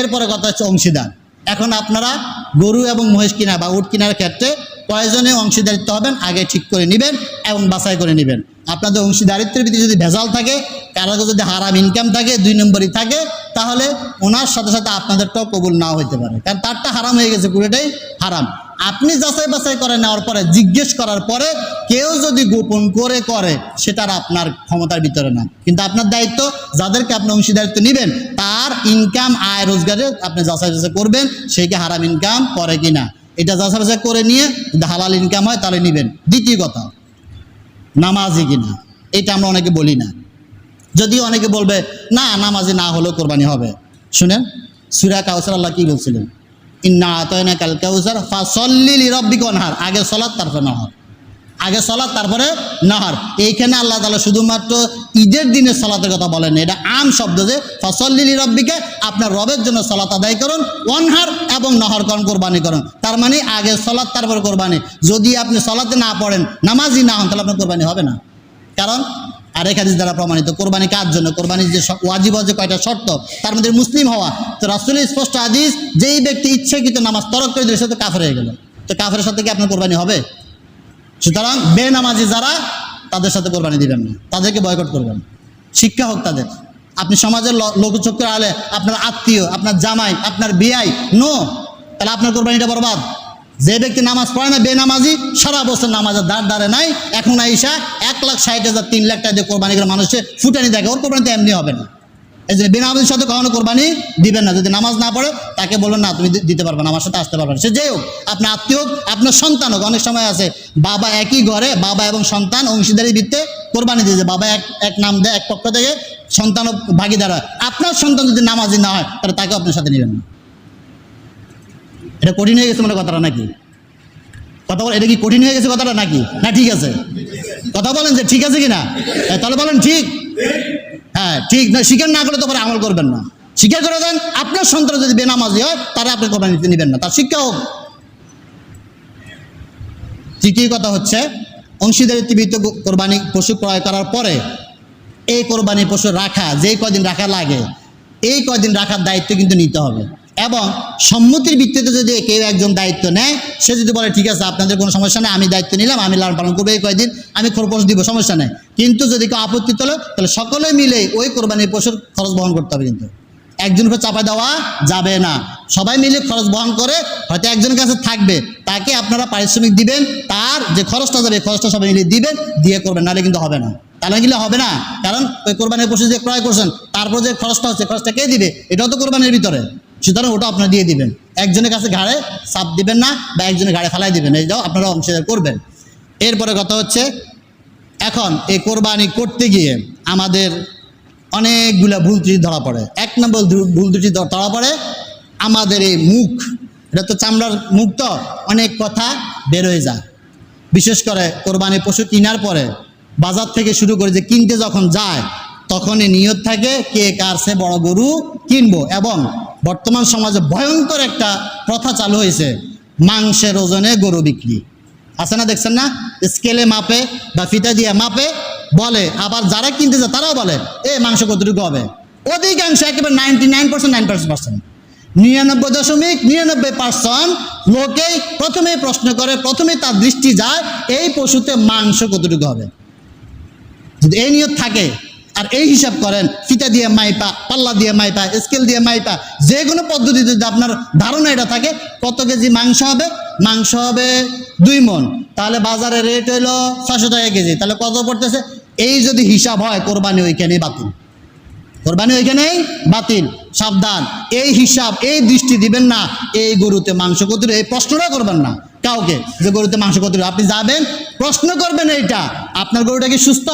এরপরে কথা হচ্ছে অংশীদার। এখন আপনারা গরু এবং মহিষ কিনা বা উট কেনার ক্ষেত্রে কয়জনে অংশীদারিত্ব হবেন আগে ঠিক করে নেবেন এবং বাছাই করে নেবেন। আপনাদের অংশীদারিত্বের ভিতরে যদি ভেজাল থাকে, কারও যদি হারাম ইনকাম থাকে, দুই নম্বরই থাকে, তাহলে ওনার সাথে সাথে আপনাদেরটাও কবুল না হইতে পারে। কারণ তারটা হারাম হয়ে গেছে, পুরোটাই হারাম। আপনি যাচাই বাছাই করে নেওয়ার পরে, জিজ্ঞেস করার পরে কেউ যদি গোপন করে করে সেটার আপনার ক্ষমতার ভিতরে না। কিন্তু আপনার দায়িত্ব, যাদেরকে আপনি অংশীদারিত্ব নেবেন, তার ইনকাম আয়, রোজগারে আপনি যাচাই বাছাই করবেন, সেই কি হারাম ইনকাম করে কিনা এটা যাচাই বাছাই করে নিয়ে যদি হালাল ইনকাম হয়, তাহলে নেবেন। দ্বিতীয় কথা, নামাজি কিনা। এটা আমরা অনেকে বলি না। যদিও অনেকে বলবে, না, নামাজি না হলেও কোরবানি হবে। শুনেন, সুরা কাউসার আল্লাহ কি বলছিলেন? ইন্না আতয়না কাল কাউসার ফাসল্লি রব্বিক অনহার আগে সলাৎ, তারপরে নহর। আগে সলাৎ, তারপরে নহর। এইখানে আল্লাহ তালা শুধুমাত্র ঈদের দিনে সলাতের কথা বলেন এটা আম শব্দ যে ফসল্লি রব্বিকে আপনার রবের জন্য সলাত আদায় করুন অনহার এবং নহর করুন, কোরবানি করুন। তার মানে আগে সলাৎ, তারপরে কোরবানি। যদি আপনি সলাতে না পড়েন নামাজি না হন, তাহলে আপনার কোরবানি হবে না। কারণ আরেক হাদিস দ্বারা প্রমাণিত, কোরবানি কার জন্য? কোরবানির যে ওয়াজিব যে কয়টা শর্ত? তার মধ্যে মুসলিম হওয়া। তো রাসুলের স্পষ্ট আদিস যেই ব্যক্তি ইচ্ছাকৃত নামাজ তরক করে দিলে, সে তো কাফের হয়ে গেল। তো কাফের সাথে কি আপনার কোরবানি হবে? সুতরাং বেনামাজি যারা, তাদের সাথে কোরবানি দিবেন না। তাদেরকে বয়কট করবেন। শিক্ষা হোক তাদের। আপনি সমাজের ল- লোকচক্ষুর আলে, আপনার আত্মীয়, আপনার জামাই, আপনার বিয়াই নো তাহলে আপনার কোরবানিটা বরবাদ। যে ব্যক্তি নামাজ পড়ে না, বেনামাজি, সারা বছর নামাজের দাঁড় দাঁড়ে নাই, এখন আইসা এক লাখ ষাট হাজার, তিন লাখ টাকা দিয়ে কোরবানি করে মানুষের ফুটানি দেখে, ওর কোরবানি তো এমনি হবে না। এই যে বেনামাজির সাথে কখনো কোরবানি দিবেন না, যদি নামাজ না পড়ে, তাকে বলবেন, না, তুমি দিতে পারবে না, আমার সাথে আসতে পারবে না। সে যেই হোক, আপনার আত্মীয় হোক, আপনার সন্তান হোক, অনেক সময় আছে, বাবা একই ঘরে, বাবা এবং সন্তান অংশীদারি ভিত্তে কোরবানি দিয়েছে বাবা এক এক নাম দেয়, এক পক্ষ থেকে সন্তান ভাগিদার হয়। আপনার সন্তান যদি নামাজি না হয়, তাহলে তাকে আপনার সাথে নেবেন না। এটা কঠিন হয়ে গেছে মানে কথাটা নাকি? কথা বল, এটা কি কঠিন হয়ে গেছে কথাটা নাকি? না, ঠিক আছে। কথা বলেন যে ঠিক আছে কি না তাহলে বলেন ঠিক। হ্যাঁ ঠিক। না, স্বীকার না করে তো পরে আমল করবেন না। স্বীকার করে দেন, আপনার সন্তান যদি বেনামাজি হয়, তারা আপনি কোরবানি দিতে নেবেন না। তার শিক্ষা হোক। তৃতীয় কথা হচ্ছে অংশীদারিত্ব ভিত্তিক কোরবানি পশু ক্রয় করার পরে এই কোরবানি পশু রাখা, যেই কদিন রাখা লাগে, এই কদিন রাখার দায়িত্ব কিন্তু নিতে হবে। এবং সম্মতির ভিত্তিতে যদি কেউ একজন দায়িত্ব নেয়, সে যদি বলে, ঠিক আছে, আপনাদের কোনো সমস্যা নেই, আমি দায়িত্ব নিলাম, আমি লালন পালন করব এই কয়দিন, আমি খরপোশ দিব, সমস্যা নেই। কিন্তু যদি কেউ আপত্তি তোলে, তাহলে সকলে মিলে ওই কোরবানির পশুর খরচ বহন করতে হবে কিন্তু। একজনের উপর চাপা দেওয়া যাবে না। সবাই মিলে খরচ বহন করে, হয়তো একজনের কাছে থাকবে, তাকে আপনারা পারিশ্রমিক দিবেন, তার যে খরচটা যাবে খরচটা সবাই মিলে দিবেন, দিয়ে করবেন, নাহলে কিন্তু হবে না। তাহলে গেলে হবে না, কারণ ওই কোরবানির পশু যে ক্রয় করছেন তারপর যে খরচটা হচ্ছে, খরচটা কে দিবে? এটাও তো কোরবানির ভিতরে। সুতরাং ওটা আপনারা দিয়ে দিবেন। একজনের কাছে ঘাড়ে চাপ দিবেন না বা একজনের ঘাড়ে ফেলাই দিবেন, এই এইটাও আপনারা অংশীদার করবেন। এরপরে কথা হচ্ছে, এখন এই কোরবানি করতে গিয়ে আমাদের অনেকগুলা ভুল ত্রুটি ধরা পড়ে। এক নম্বর ভুল ত্রুটি ধরা পড়ে, আমাদের এই মুখ, এটা তো চামড়ার মুখ তো, অনেক কথা বের হয়ে যায়। বিশেষ করে কোরবানি পশু কেনার পরে বাজার থেকে শুরু করে যে কিনতে যখন যায়, তখনই নিয়ত থাকে কে কার সে বড় গরু কিনবো এবং বর্তমান সমাজে ভয়ঙ্কর একটা প্রথা চালু হয়েছে, মাংসের ওজনে গরু বিক্রি। আছে না, দেখছেন না? স্কেলে মাপে বা ফিতা দিয়ে মাপে বলে, আবার যারা কিনতে যায় তারাও বলে, এ, মাংস কতটুকু হবে? অধিকাংশ একেবারে ninety nine percent nine percent নিরানব্বই দশমিক নিরানব্বই পার্সেন্ট লোকেই প্রথমে প্রশ্ন করে, প্রথমে তার দৃষ্টি যায়, এই পশুতে মাংস কতটুকু হবে? যদি এই নিয়ত থাকে আর এই হিসাব করেন, ফিতা দিয়ে মাইপা, পাল্লা দিয়ে মাইপা স্কেল দিয়ে মাইপা যে কোনো পদ্ধতিতে যদি আপনার ধারণা এটা থাকে, কত কেজি মাংস হবে? মাংস হবে দুই মন তাহলে বাজারে রেট হইল ছশো টাকা কেজি। তাহলে কত পড়তেছে? এই যদি হিসাব হয়, কোরবানি ওইখানেই বাতিল। কোরবানি ওইখানেই বাতিল। সাবধান। এই হিসাব, এই দৃষ্টি দিবেন না, এই গরুতে মাংস কত এই প্রশ্নটা করবেন না কাউকে যে গরুতে মাংস কত আপনি যাবেন, প্রশ্ন করবেন এইটা। আপনার গরুটা কি সুস্থ?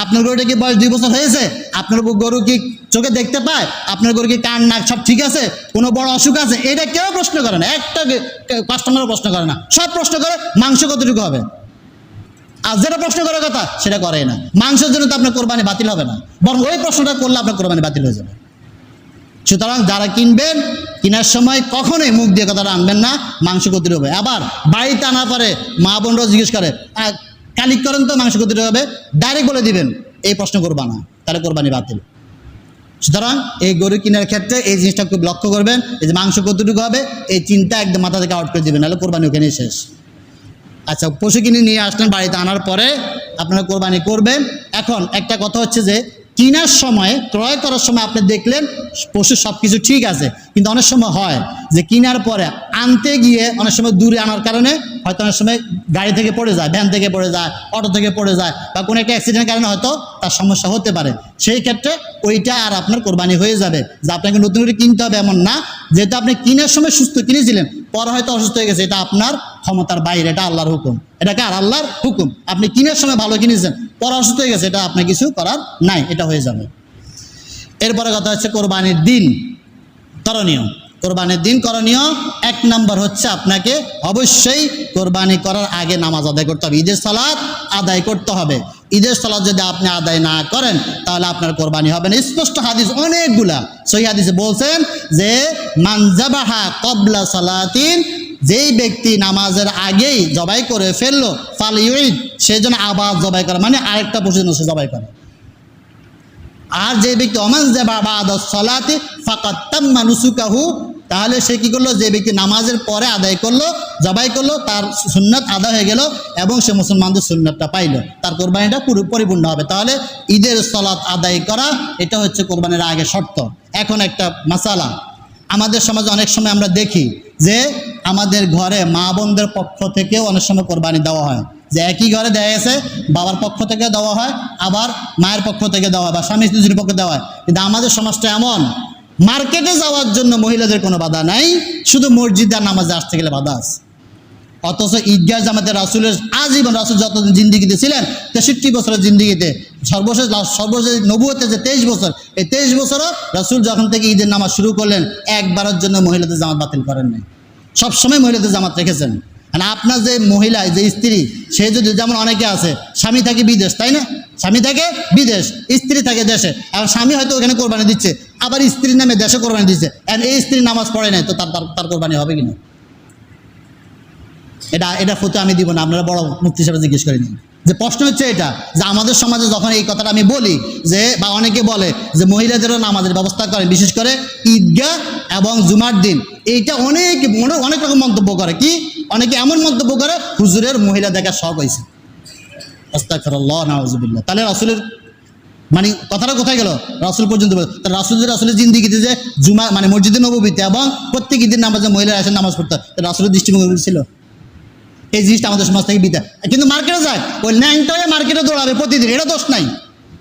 আপনার গরুটা কি বয়স দুই বছর হয়েছে? আপনার গরু কি চোখে দেখতে পায়? আপনার গরু কি কান নাক সব ঠিক আছে? কোনো বড় অসুখ আছে? এটা কেউ প্রশ্ন করে না। একটা কাস্টমারও প্রশ্ন করে না। সব প্রশ্ন করে মাংস কতটুকু হবে? আর যেটা প্রশ্ন করার কথা সেটা করে না। মাংসের জন্য তো আপনার কোরবানি বাতিল হবে না। বরং ওই প্রশ্নটা করলে আপনার কোরবানি বাতিল হয়ে যাবে। সুতরাং যারা কিনবেন কেনার সময় কখনোই মুখ দিয়ে কথাটা আনবেন না মাংস কতটুকু হবে। আবার বাড়িতে আনার পরে মা বোনরাও জিজ্ঞেস করে "আহ, কালিক করেন তো মাংস কতির হবে ডাইরেক্ট বলে দিবেন, এই প্রশ্ন করবা না, তাহলে কোরবানি বাতিল। সুতরাং এই গরু কেনার ক্ষেত্রে এই জিনিসটা খুব লক্ষ্য করবেন, এই যে মাংস কতটুকু হবে, এই চিন্তা একদম মাথা থেকে আউট করে দেবেন, নাহলে কোরবানি ওখানেই শেষ। আচ্ছা পশু কিনে নিয়ে আসলেন, বাড়িতে আনার পরে আপনারা কোরবানি করবেন। এখন একটা কথা হচ্ছে যে কেনার সময়, ক্রয় করার সময় আপনি দেখলেন পশু সব কিছু ঠিক আছে, কিন্তু অনেক সময় হয় যে কেনার পরে আনতে গিয়ে অনেক সময় দূরে আনার কারণে হয়তো অনেক সময় গাড়ি থেকে পড়ে যায় ভ্যান থেকে পড়ে যায় অটো থেকে পড়ে যায় বা কোনো একটা অ্যাক্সিডেন্টের কারণে হয়তো তার সমস্যা হতে পারে। সেই ক্ষেত্রে ওইটা আর আপনার কোরবানি হয়ে যাবে। যে আপনাকে নতুন করে কিনতে হবে এমন না, যেহেতু আপনি কেনার সময় সুস্থ কিনেছিলেন পরে হয়তো অসুস্থ হয়ে গেছে, এটা আপনার ক্ষমতার বাইরে, এটা আল্লাহর হুকুম। এটা কার? আল্লাহর হুকুম। আপনি কিনের সময় ভালো কিনেছেন, পরে অসুস্থ হয়ে গেছে, এটা আপনার কিছু করার নাই, এটা হয়ে যাবে। এরপরে কথা হচ্ছে কোরবানির দিন, করণীয়। কোরবানির দিন করণীয় এক নম্বর হচ্ছে আপনাকে অবশ্যই কোরবানি করার আগে নামাজ আদায় করতে হবে। ঈদের সালাদ আদায় করতে হবে। ঈদের সালাদ যদি আপনি আদায় না করেন, তাহলে আপনার কোরবানি হবে না। স্পষ্ট হাদিস অনেকগুলা। সহি হাদিসে বলছেন যে মানজাবাহা কবলা সালাতিন যেই ব্যক্তি নামাজের আগেই জবাই করে ফেলল ফাল ইউইদ সেই জন্য আবার জবাই করে। মানে আরেকটা পশু সে জবাই করে। আর যে ব্যক্তি অমান সলাতে ফাকাত্তাম্মা নুসুকাহু, তাহলে সে কী করল? যে ব্যক্তি নামাজের পরে আদায় করল, জবাই করল, তার সুন্নাত আদায় হয়ে গেল এবং সে মুসলমানদের সুন্নাতটা পাইলো। তার কোরবানিটা পুরো পরিপূর্ণ হবে। তাহলে ঈদের সলাৎ আদায় করা, এটা হচ্ছে কোরবানির আগে শর্ত। এখন একটা মাসালা। আমাদের সমাজে অনেক সময় আমরা দেখি যে আমাদের ঘরে মা বোনদের পক্ষ থেকেও অনেক সময় কোরবানি দেওয়া হয়। যে একই ঘরে দেওয়া গেছে, বাবার পক্ষ থেকে দেওয়া হয়, আবার মায়ের পক্ষ থেকে দেওয়া হয় বা স্বামী স্ত্রীর পক্ষে দেওয়া হয়। কিন্তু আমাদের সমাজটা এমন, মার্কেটে যাওয়ার জন্য মহিলাদের কোনো বাধা নাই, শুধু মসজিদ আর নামাজে আসতে গেলে বাধা আছে। অথচ ঈদগাহ জামাতে রাসুলের আজীবন রাসুল যতদিন জিন্দিগিতে ছিলেন, তেষট্টি বছরের জিন্দিগিতে, সর্বশেষ সর্বশেষ নবুয়তে যে তেইশ বছর, এই তেইশ বছরও রাসুল যখন থেকে ঈদের নামাজ শুরু করলেন, একবারের জন্য মহিলাদের জামাত বাতিল করেন নাই। সবসময় মহিলাদের জামাত রেখেছেন। আর আপনার যে মহিলা, যে স্ত্রী, সে যদি যেমন অনেকে আছে, স্বামী থাকে বিদেশ, তাই না? স্বামী থাকে বিদেশ, স্ত্রী থাকে দেশে। আর স্বামী হয়তো ওখানে কোরবানি দিচ্ছে, আবার স্ত্রীর নামে দেশে কোরবানি দিচ্ছে। আর এই স্ত্রী নামাজ পড়ে নাই, তো তার, তার- তার কোরবানি হবে কিনা এটা এটা ফটো আমি দিব না, আপনারা বড় মুক্তি হিসাবে জিজ্ঞেস করে নিন। যে প্রশ্ন হচ্ছে এটা, যে আমাদের সমাজে যখন এই কথাটা আমি বলি, যে বা অনেকে বলে যে মহিলাদেরও নামাজের ব্যবস্থা করে বিশেষ করে ঈদগাহ এবং জুমার দিন। এইটা অনেক অনেক রকম মন্তব্য করে। কি? অনেকে এমন মন্তব্য করে, হুজুরের মহিলা দেখার শখ হয়েছে। আস্তাগফিরুল্লাহ, নাউজুবিল্লাহ। তাহলে রাসূলের মানে কথাটা কোথায় গেল? রাসুল পর্যন্ত। তা রাসুল রাসুলের জিন্দিগিতে যে জুমা মানে মসজিদে নবীতে এবং প্রত্যেক ঈদের নামাজে মহিলারা আসেন নামাজ পড়তে রাসুলের দৃষ্টিভঙ্গি ছিল। এই জিনিসটা আমাদের সমাজ থেকে বিদায়। কিন্তু মার্কেটে যায়, ওই ন্যাংটা মার্কেটে দৌড়াবে প্রতিদিন, এটা দোষ নাই।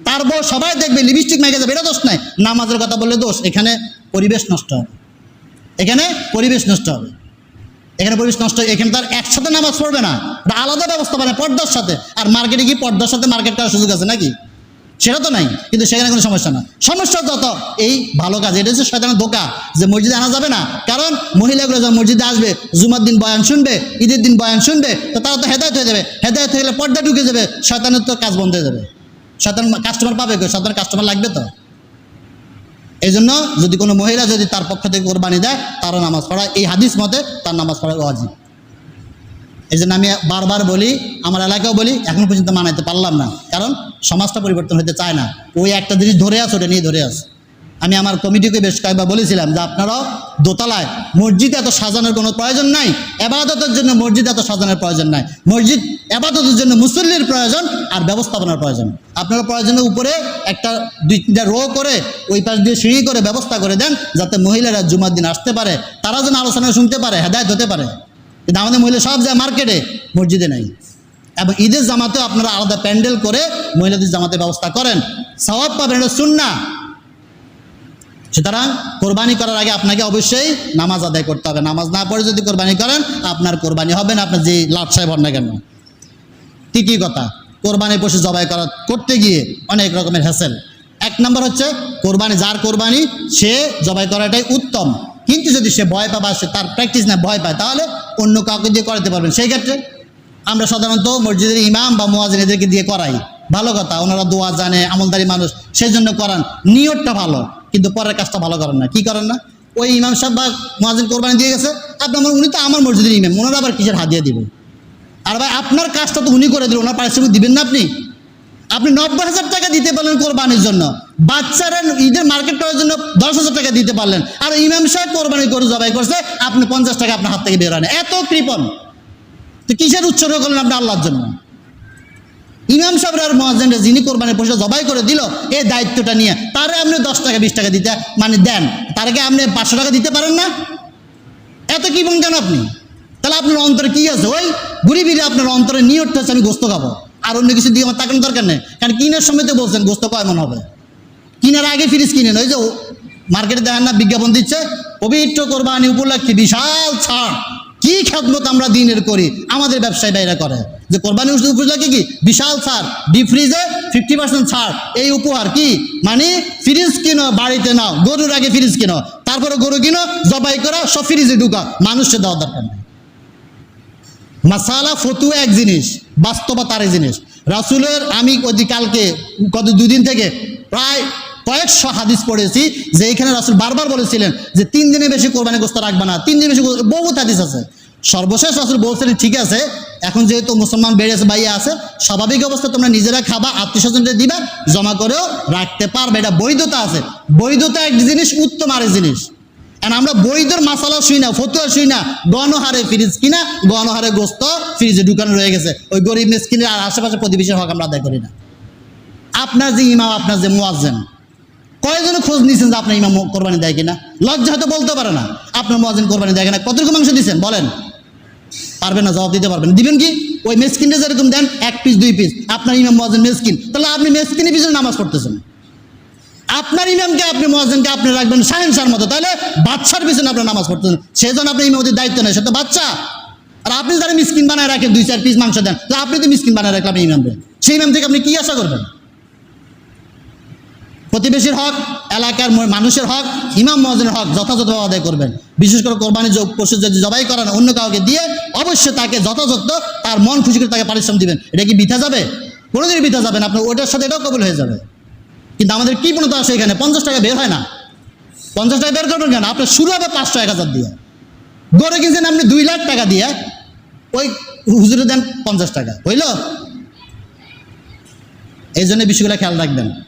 তারপর সবাই দেখবে লিপস্টিক মেখে যাবে এটা দোষ নাই। নামাজের কথা বললে দোষ, এখানে পরিবেশ নষ্ট হবে। এখানে পরিবেশ নষ্ট হবে। এখানে পরিবেশ নষ্ট এখানে তার একসাথে নামাজ পড়বে না। আলাদা ব্যবস্থা মানে পর্দার সাথে। আর মার্কেটে কি পর্দার সাথে মার্কেট করার সুযোগ আছে নাকি? সেটা তো নাই, কিন্তু সেখানে কোনো সমস্যা না। সমস্যা যত, এই ভালো কাজ, এটা হচ্ছে শয়তানের ধোকা যে মসজিদে আনা যাবে না। কারণ মহিলাগুলো যখন মসজিদে আসবে, জুমার দিন বয়ান শুনবে, ঈদের দিন বয়ান শুনবে, তো তারা তো হেদায়ত হয়ে যাবে। হেদায়ত হয়ে গেলে পর্দা ঢুকে যাবে, শয়তানের তো কাজ বন্ধ হয়ে যাবে। শয়তান কাস্টমার পাবে শয়তানের কাস্টমার লাগবে তো। এই জন্য যদি কোনো মহিলা যদি তার পক্ষ থেকে কোরবানি দেয়, তারও নামাজ পড়া, এই হাদিস মতে তার নামাজ পড়া ওয়াজিব। এই জন্য আমি বারবার বলি, আমার এলাকাও বলি, এখন পর্যন্ত মানাইতে পারলাম না। কারণ সমাজটা পরিবর্তন হতে চায় না। ওই একটা জিনিস ধরে আস, ওটা নিয়ে ধরে আস। আমি আমার কমিটিকে বেশ কয়েকবার বলেছিলাম যে আপনারাও দোতলায় মসজিদ এত সাজানোর কোনো প্রয়োজন নাই, এবাদতের জন্য মসজিদ এত সাজানোর প্রয়োজন নাই। মসজিদ এবাদতের জন্য মুসল্লির প্রয়োজন আর ব্যবস্থাপনার প্রয়োজন। আপনারা প্রয়োজনের উপরে একটা দুই তিনটা রো করে, ওই পাশ দিয়ে সিঁড়ি করে ব্যবস্থা করে দেন, যাতে মহিলারা জুমার দিন আসতে পারে। তারা যেন আলোচনা শুনতে পারে, হেদায়ত হতে পারে। আমাদের মহিলা সব যায় মার্কেটে, মসজিদে নাই। এবং ঈদের জামাতেও আপনারা আলাদা প্যান্ডেল করে মহিলাদের জামাতের ব্যবস্থা করেন। সওয়াব পাবেন, এটা শুননা সুতরাং কোরবানি করার আগে আপনাকে অবশ্যই নামাজ আদায় করতে হবে। নামাজ না পড়ে যদি কোরবানি করেন, আপনার কোরবানি হবে না, আপনার যে লাভ সাহেব হন না কেন? তৃতীয় কথা, কোরবানি পশু জবাই করা করতে গিয়ে অনেক রকমের হ্যাসেল এক নম্বর হচ্ছে, কোরবানি, যার কোরবানি সে জবাই করাটাই উত্তম। কিন্তু যদি সে ভয় পায় বা সে তার প্র্যাকটিস না ভয় পায়, তাহলে অন্য কাউকে দিয়ে করাতে পারবেন। সেই ক্ষেত্রে আমরা সাধারণত মসজিদের ইমাম বা মোয়াজিন এদেরকে দিয়ে করাই। ভালো কথা, ওনারা দোয়া জানে, আমলদারি মানুষ সেই জন্য করান। নিয়তটা ভালো, কিন্তু পরের কাজটা ভালো করেন না। কি করেন না? ওই ইমাম সাহেব বা মোয়াজিন কোরবানি দিয়ে গেছে, আপনার উনি তো আমার মসজিদের ইমাম, ওনারা আবার কিসের হাত দিয়ে দিবে? আর ভাই, আপনার কাজটা তো উনি করে দিল, ওনার পারিশ্রমিক দিবেন না আপনি? আপনি নব্বই হাজার টাকা দিতে পারলেন কোরবানির জন্য। বাচ্চারা ঈদের মার্কেট করার জন্য দশ হাজার টাকা দিতে পারলেন। আর ইমাম সাহেব কোরবানি গরু জবাই করছে, আপনি পঞ্চাশ টাকা আপনার হাত থেকে বের হয় এত কৃপণ। তো কিসের উৎসর্গ করলেন আপনি আল্লাহর জন্য? ইমাম সাহেব আর মহাজেন্দ্র যিনি কোরবানির পয়সা জবাই করে দিল, এই দায়িত্বটা নিয়ে, তারে আপনি দশ টাকা, বিশ টাকা দিতে মানে দেন। তারকে আপনি পাঁচশো টাকা দিতে পারেন না? এত কি বলেন কেন আপনি? তাহলে আপনার অন্তরে কি আছে? ওই ঘুরি ফিরে আপনার অন্তরে নিয়ে উঠতে হচ্ছে আমি গোস্ত খাব। আর অন্য কিছু দিয়ে আমার তাকানোর দরকার নেই। কারণ কিনার সময় তো বলছেন, গোস্ত কয় মন হবে। কিনার আগে ফ্রিজ কিনে নয় যে মার্কেটে দেখেন না, বিজ্ঞাপন দিচ্ছে, পবিত্র কোরবানি উপলক্ষে বিশাল ছাড়। কি খেদমত আমরা দিনের করি? আমাদের ব্যবসায়ী বাইরা করে। যে কোরবানি উপলক্ষে কি বিশাল ছাড়। ডিপ ফ্রিজে ফিফটি পার্সেন্ট ছাড়। এই উপহার কি? মানে ফ্রিজ কিনো, বাড়িতে নাও, গরুর আগে ফ্রিজ কিনো, তারপরে গরু কিনো, জবাই করা, সব ফ্রিজে ঢুকা। মানুষকে দেওয়া দরকার নেই। মাসালা, ফতুয়া এক জিনিস বাস্তবতার জিনিস। রাসুলের আমি ওই কালকে, গত দুদিন থেকে প্রায় কয়েকশো হাদিস পড়েছি যে এইখানে রাসুল বারবার বলেছিলেন যে তিন দিনে বেশি কোরবানি গোস্ত রাখবে না, তিন দিনে বেশি বহুত হাদিস আছে। সর্বশেষ রাসুল বলছিলেন ঠিক আছে, এখন যেহেতু মুসলমান বেড়েছে বাইয়া আছে, স্বাভাবিক অবস্থা তোমরা নিজেরা খাবা আত্মীয় স্বজনদের দিবা, জমা করেও রাখতে পারবে। এটা বৈধতা আছে। বৈধতা এক জিনিস, উত্তম আরেক জিনিস। আর আমরা বৈধর মাসালা শুই না, ফতুয়া শুই না, গণহারে ফ্রিজ কিনা, গণহারে গোস্ত ফ্রিজে ঢুকানো রয়ে গেছে। ওই গরিব মিসকিনের আর আশেপাশে প্রতিবেশীর হক আমরা আদায় করি না। আপনার যে ইমাম, আপনার যে মোয়াজ্জেন কয়জনে খোঁজ নিয়েছেন যে আপনার ইমাম কোরবানি দেয় কিনা? লজ্জা হয়তো বলতে পারে না। আপনার মোয়াজ্জেন কোরবানি দেয় কিনা? কতটুকু মাংস দিচ্ছেন বলেন। পারবেন না? জবাব দিতে পারবেন। দিবেন কি? ওই মেসকিনটা যেরকম দেন, এক পিস দুই পিস আপনার ইমাম মোয়াজ্জেন মেসকিন। তাহলে আপনি মেসকিনের পিছনে নামাজ পড়তেছেন। আপনার ইমামকে আপনি মহাজনকে আপনি রাখবেন সাহেন্সার মতো। তাহলে বাচ্চার পিছনে আপনার নামাজ পড়তেছেন। সেই জন্য আপনার ইমামতির দায়িত্ব নেই সে তো বাচ্চা আর আপনি যারা মিসকিন বানায় রাখেন, দুই, চার পিস মাংস দেন, তাহলে আপনি তো মিসকিন বানায় রাখলেন ইমামকে সেই ইমাম থেকে আপনি কি আশা করবেন? প্রতিবেশীর হক, এলাকার মানুষের হক, ইমাম মহাজনের হক যথাযথভাবে আদায় করবেন। বিশেষ করে কোরবানি যোগ পশু যদি জবাই করেন, অন্য কাউকে দিয়ে অবশ্যই তাকে যথাযথ তার মন খুশি করে তাকে পারিশ্রম দিবেন। এটা কি বিথা যাবে? কোনোদিনই বিথা যাবে না। আপনার ওটার সাথে এটাও কবল হয়ে যাবে। কিন্তু আমাদের কি পণ্য আসে এখানে? পঞ্চাশ টাকা বের হয় না। পঞ্চাশ টাকা বের করবেন কেন? আপনার শুরু হবে পাঁচশো, এক হাজার দিয়ে। গড়ে কিনছেন আপনি দুই লাখ টাকা দিয়ে। ওই হুজুরে দেন পঞ্চাশ টাকা। হইল? এই জন্য বিষয়গুলো খেয়াল রাখবেন।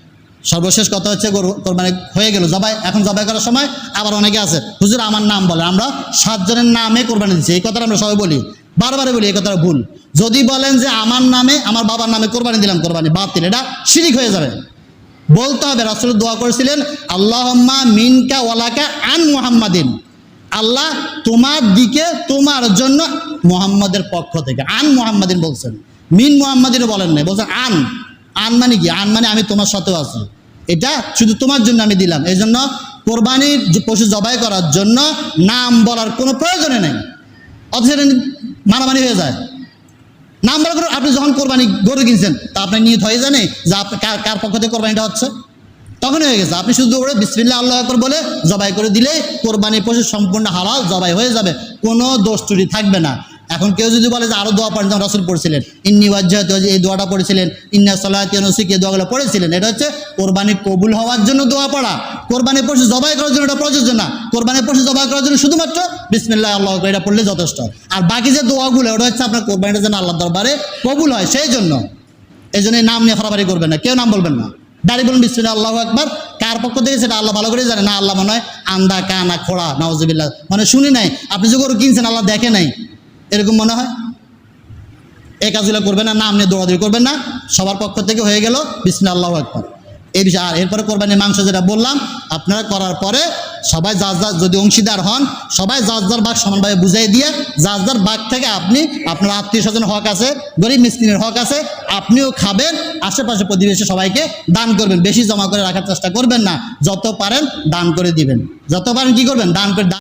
সর্বশেষ কথা হচ্ছে কোরবানি হয়ে গেল জবাই, এখন জবাই করার সময় আবার অনেকে আছে। হুজুর আমার নাম বলে, আমরা সাতজনের নামে কোরবানি দিচ্ছি, এই কথাটা আমরা সবাই বলি বারবারে বলি এই কথাটা ভুল। যদি বলেন যে আমার নামে, আমার বাবার নামে কোরবানি দিলাম, কোরবানি বাতিল, এটা শিরিক হয়ে যাবে। বলতে হবে, রাসুল দোয়া করেছিলেন, আল্লাহম্মা মিনকা ওয়ালাকা আন মুহাম্মাদিন। আল্লাহ তোমার দিকে, তোমার জন্য মুহাম্মাদের পক্ষ থেকে, আন মুহাম্মাদিন বলছেন। মিন মুহাম্মাদিনও বলেন নাই, বলছেন আন। আন মানে কি? আন মানে আমি তোমার সাথেও আছি। এটা শুধু তোমার জন্য আমি দিলাম। এই জন্য কোরবানির পশু জবাই করার জন্য নাম বলার কোনো প্রয়োজনে নেই। অথচ মারামারি হয়ে যায়। নাম্বার করে আপনি যখন কোরবানি গরু কিনছেন, তা আপনার নিয়ত হয়ে জানে যে আপনি কার কার পক্ষ থেকে কোরবানিটা হচ্ছে? তখন হয়ে গেছে। আপনি শুধু ওরে বিসমিল্লা আল্লাহ আকবর বলে জবাই করে দিলে কোরবানির পশু সম্পূর্ণ হালাল, জবাই হয়ে যাবে। কোনো দোষ ত্রুটি থাকবে না। এখন কেউ যদি বলে যে আরও দোয়া পড়েন, যেমন রসুল পড়ছিলেন, ইন্নি ওয়াজ্জাহাত এই দোয়াটা পড়েছিলেন, ইন্না সালাতি নসিক এই দোয়াগুলো পড়েছিলেন। এটা হচ্ছে কোরবানি কবুল হওয়ার জন্য দোয়া পড়া। কোরবানি পশু জবাই করার জন্য এটা প্রযোজ্য না। কোরবানি পশু জবাই করার জন্য শুধুমাত্র বিসমিল্লাহ, আল্লাহ এটা পড়লে যথেষ্ট। আর বাকি যে দোয়াগুলো, ওটা হচ্ছে আপনার কোরবানিটা যেন আল্লাহ দরবারে কবুল হয়, সেই জন্য। এই জন্য নাম নিয়ে ফারাফারি করবেন না, কেউ নাম বলবেন না। দাঁড়িয়ে বলুন, বিসমিল্লাহ, আল্লাহ একবার কার পক্ষ থেকে সেটা আল্লাহ ভালো করে জানে? না, আল্লাহ মনে হয়, আন্দা, কানা, খোড়া নওয়াজবিল্লাহ মানে শুনি নাই। আপনি যে গরু কিনছেন, আল্লাহ দেখে নাই। এরকম মনে হয়? এই কাজগুলো করবেন না নাম নিয়ে দৌড়াদৌড়ি করবেন না, সবার পক্ষ থেকে হয়ে গেল বিসমিল্লাহ আল্লাহ একবার এই বিষয়ে আর এরপরে কোরবানির মাংস যেটা বললাম, আপনারা করার পরে সবাই যার যদি অংশীদার হন, সবাই যার বাঘ সমানভাবে বুঝাই দিয়ে যার বাঘ থেকে আপনি, আপনার আত্মীয় স্বজন হক আছে, গরিব মিসকিনের হক আছে, আপনিও খাবেন, আশেপাশে প্রতিবেশী সবাইকে দান করবেন। বেশি জমা করে রাখার চেষ্টা করবেন না, যত পারেন দান করে দিবেন। যত পারেন কি করবেন? দান করে